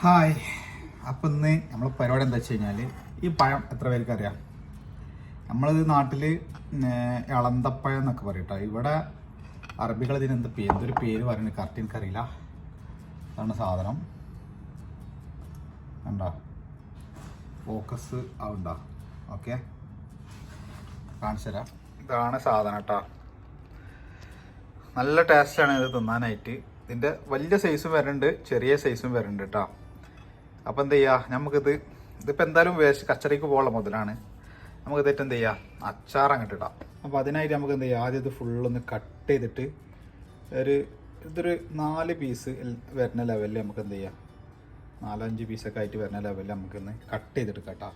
Hi. അപ്പം ഇന്ന് നമ്മൾ പരിപാടി എന്താ വെച്ച് കഴിഞ്ഞാൽ ഈ പഴം എത്ര പേർക്ക് അറിയാം? നമ്മളത് നാട്ടിൽ ഇളന്തപ്പഴം എന്നൊക്കെ പറയും ഇവിടെ അറബികൾ ഇതിന് എന്ത് പേര് എന്തൊരു പേര് പറയുന്നത് കറക്റ്റ് എനിക്കറിയില്ല. അതാണ് സാധനം. കണ്ടോ? ഫോക്കസ് ആവുണ്ടോ. ഓക്കെ കാണിച്ചു തരാം ഇതാണ് സാധനം കേട്ടോ. നല്ല ടേസ്റ്റാണ് ഇത് തിന്നാനായിട്ട്. ഇതിന്റെ വലിയ സൈസും വരുന്നുണ്ട് ചെറിയ സൈസും വരുന്നുണ്ട് കേട്ടോ. അപ്പോൾ എന്ത് ചെയ്യുക നമുക്കിത് ഇതിപ്പോൾ എന്തായാലും വേസ്റ്റ് കച്ചറിക്ക് പോകാനുള്ള മുതലാണ്. നമുക്ക് ഇതായിട്ട് എന്ത് ചെയ്യുക അച്ചാർ അങ്ങോട്ട് ഇടാം. അപ്പോൾ അതിനായിട്ട് നമുക്ക് എന്ത് ചെയ്യുക ആദ്യം ഇത് ഫുള്ളൊന്ന് കട്ട് ചെയ്തിട്ട് ഒരു ഇതൊരു നാല് പീസ് വരുന്ന ലെവലിൽ നമുക്ക് എന്ത് ചെയ്യാം? നാലഞ്ച് പീസൊക്കെ ആയിട്ട് വരുന്ന ലെവലിൽ നമുക്കൊന്ന് കട്ട് ചെയ്തെടുക്കാം കേട്ടോ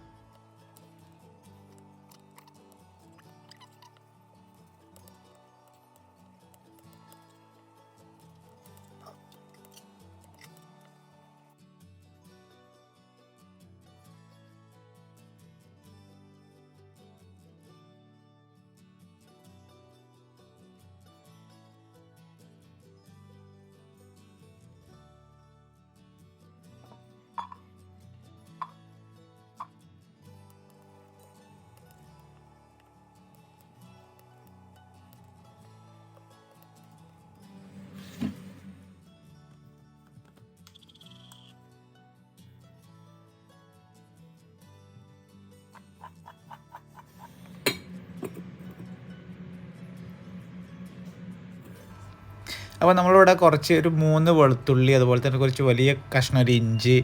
അപ്പോൾ നമ്മളിവിടെ കുറച്ച് ഒരു മൂന്ന് വെളുത്തുള്ളി അതുപോലെ തന്നെ കുറച്ച് വലിയ കഷ്ണം ഒരു ഇഞ്ചി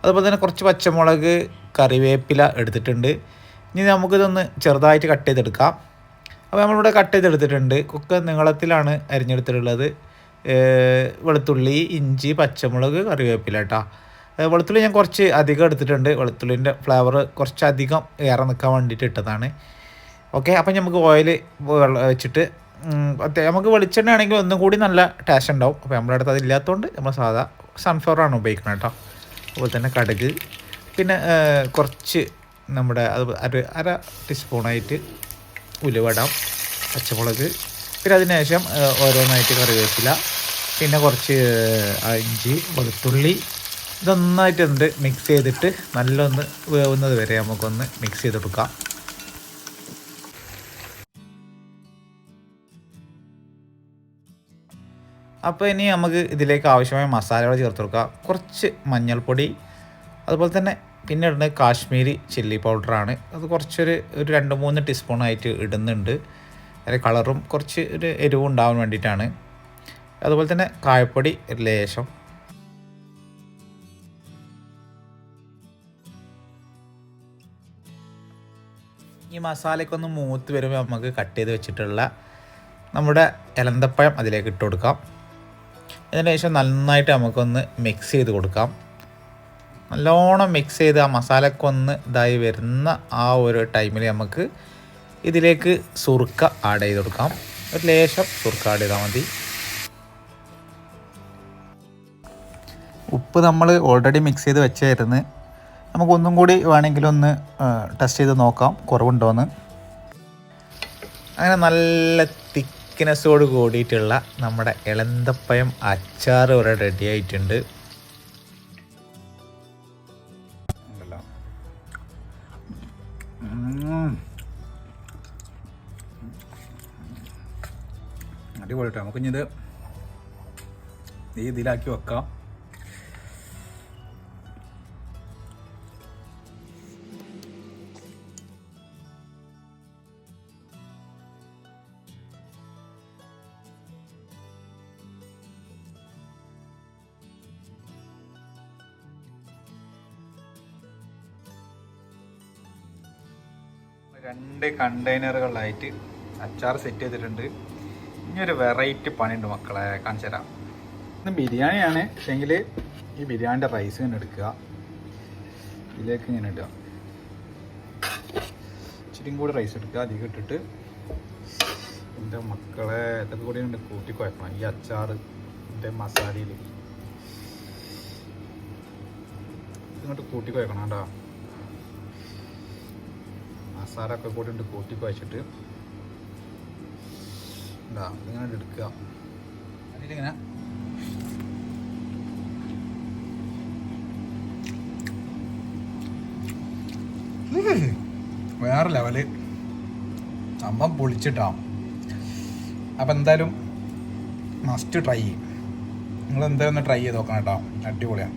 അതുപോലെ തന്നെ കുറച്ച് പച്ചമുളക് കറിവേപ്പില എടുത്തിട്ടുണ്ട്. ഇനി നമുക്കിതൊന്ന് ചെറുതായിട്ട് കട്ട് ചെയ്തെടുക്കാം. അപ്പോൾ നമ്മളിവിടെ കട്ട് ചെയ്തെടുത്തിട്ടുണ്ട്. കുക്ക് നീളത്തിലാണ് അരിഞ്ഞെടുത്തിട്ടുള്ളത്. വെളുത്തുള്ളി ഇഞ്ചി പച്ചമുളക് കറിവേപ്പില കേട്ടോ വെളുത്തുള്ളി ഞാൻ കുറച്ച് അധികം എടുത്തിട്ടുണ്ട്. വെളുത്തുള്ളിന്റെ ഫ്ലേവർ കുറച്ചധികം ഏറെ നിൽക്കാൻ വേണ്ടിയിട്ട് ഇട്ടതാണ്. ഓക്കെ അപ്പം നമുക്ക് ഓയിൽ വെച്ചിട്ട് നമുക്ക് വെളിച്ചെണ്ണ ആണെങ്കിൽ ഒന്നും കൂടി നല്ല ടേസ്റ്റ് ഉണ്ടാവും. അപ്പോൾ നമ്മുടെ അടുത്ത് അതില്ലാത്തതുകൊണ്ട് നമ്മൾ സാധാ സൺഫ്ലവർ ആണ് ഉപയോഗിക്കുന്നത് കേട്ടോ അതുപോലെ തന്നെ കടുക്. പിന്നെ കുറച്ച് നമ്മുടെ അത് അര അര ടീസ്പൂണായിട്ട് ഉലുവടാം പച്ചമുളക്. പിന്നെ അതിനുശേഷം ഓരോന്നായിട്ട് കറിവേപ്പില. പിന്നെ കുറച്ച് ഇഞ്ചി വെളുത്തുള്ളി. ഇതൊന്നായിട്ട് എന്ത് മിക്സ് ചെയ്തിട്ട് നല്ലൊന്ന് വേവുന്നത് വരെ നമുക്കൊന്ന് മിക്സ് ചെയ്തെടുക്കാം. അപ്പോൾ ഇനി നമുക്ക് ഇതിലേക്ക് ആവശ്യമായ മസാലകൾ ചേർത്ത് കൊടുക്കുക കുറച്ച് മഞ്ഞൾപ്പൊടി അതുപോലെ തന്നെ പിന്നെ ഇടുന്നത് കാശ്മീരി ചില്ലി പൗഡറാണ് അത് കുറച്ചൊരു ഒരു രണ്ട് മൂന്ന് ടീസ്പൂൺ ആയിട്ട് ഇടുന്നുണ്ട്. അതിന്റെ കളറും കുറച്ച് ഒരു എരിവും ഉണ്ടാവാൻ വേണ്ടിയിട്ടാണ്. അതുപോലെ തന്നെ കായപ്പൊടി ഒരു ലേശം. ഈ മസാലയ്ക്കൊന്ന് മൂത്ത് വരുമ്പോൾ നമുക്ക് കട്ട് ചെയ്ത് വെച്ചിട്ടുള്ള നമ്മുടെ ഇലന്തപ്പഴം അതിലേക്ക് ഇട്ട് കൊടുക്കാം. അതിന് ശേഷം നന്നായിട്ട് നമുക്കൊന്ന് മിക്സ് ചെയ്ത് കൊടുക്കാം. നല്ലോണം മിക്സ് ചെയ്ത് ആ മസാലക്കൊന്ന് ഇതായി വരുന്ന ആ ഒരു ടൈമിൽ നമുക്ക് ഇതിലേക്ക് സുർക്ക ആഡ് ചെയ്ത് കൊടുക്കാം. ഒരു ലേശം സുറുക്ക ആഡ് ചെയ്താൽ മതി. ഉപ്പ് നമ്മൾ ഓൾറെഡി മിക്സ് ചെയ്ത് വെച്ചായിരുന്നു. നമുക്കൊന്നും കൂടി വേണമെങ്കിൽ ഒന്ന് ടെസ്റ്റ് ചെയ്ത് നോക്കാം. കുറവുണ്ടോയെന്ന് അങ്ങനെ നല്ല തിക്നെസ്സോട് കൂടിയിട്ടുള്ള നമ്മുടെ ഇളന്തപ്പയം അച്ചാർ ഇവിടെ റെഡി ആയിട്ടുണ്ട്. അടിപൊളി കേട്ടോ നമുക്കിഞ്ഞിത് ഈ ഇതിലാക്കി വെക്കാം. രണ്ട് കണ്ടെയ്നറുകളിലായിട്ട് അച്ചാർ സെറ്റ് ചെയ്തിട്ടുണ്ട്. ഇനി ഒരു വെറൈറ്റി പണിയുണ്ട് മക്കളെ കാണിച്ചു തരാം. ഇത് ബിരിയാണിയാണ്. പക്ഷേങ്കിൽ ഈ ബിരിയാണിന്റെ റൈസ് ഇങ്ങനെ എടുക്കുക. ഇതിലേക്ക് ഇങ്ങനെ ഇടുക. ഇച്ചിരിയും കൂടി റൈസ് എടുക്കുക. അധികം ഇട്ടിട്ട് എന്റെ മക്കളെ ഇതൊക്കെ കൂടി ഉണ്ട് കൂട്ടി കുഴപ്പണം ഈ അച്ചാർ എന്റെ മസാലയിൽ ഇങ്ങോട്ട് കൂട്ടി കുഴക്കണം കേട്ടോ. മസാല ഒക്കെ കൂടി ഉണ്ട് കൂട്ടി കുഴച്ചിട്ട് ഉണ്ടാ ഇങ്ങനെ എടുക്കുക. അതിലിങ്ങനെ. വേറെ ലെവൽ അമ്മ പൊളിച്ചിട്ടാ. അപ്പം എന്തായാലും മസ്റ്റ് ട്രൈ ചെയ്യും നിങ്ങൾ എന്തായാലും ഒന്ന് ട്രൈ ചെയ്ത് നോക്കണം കേട്ടോ. അടിപൊളിയാണ്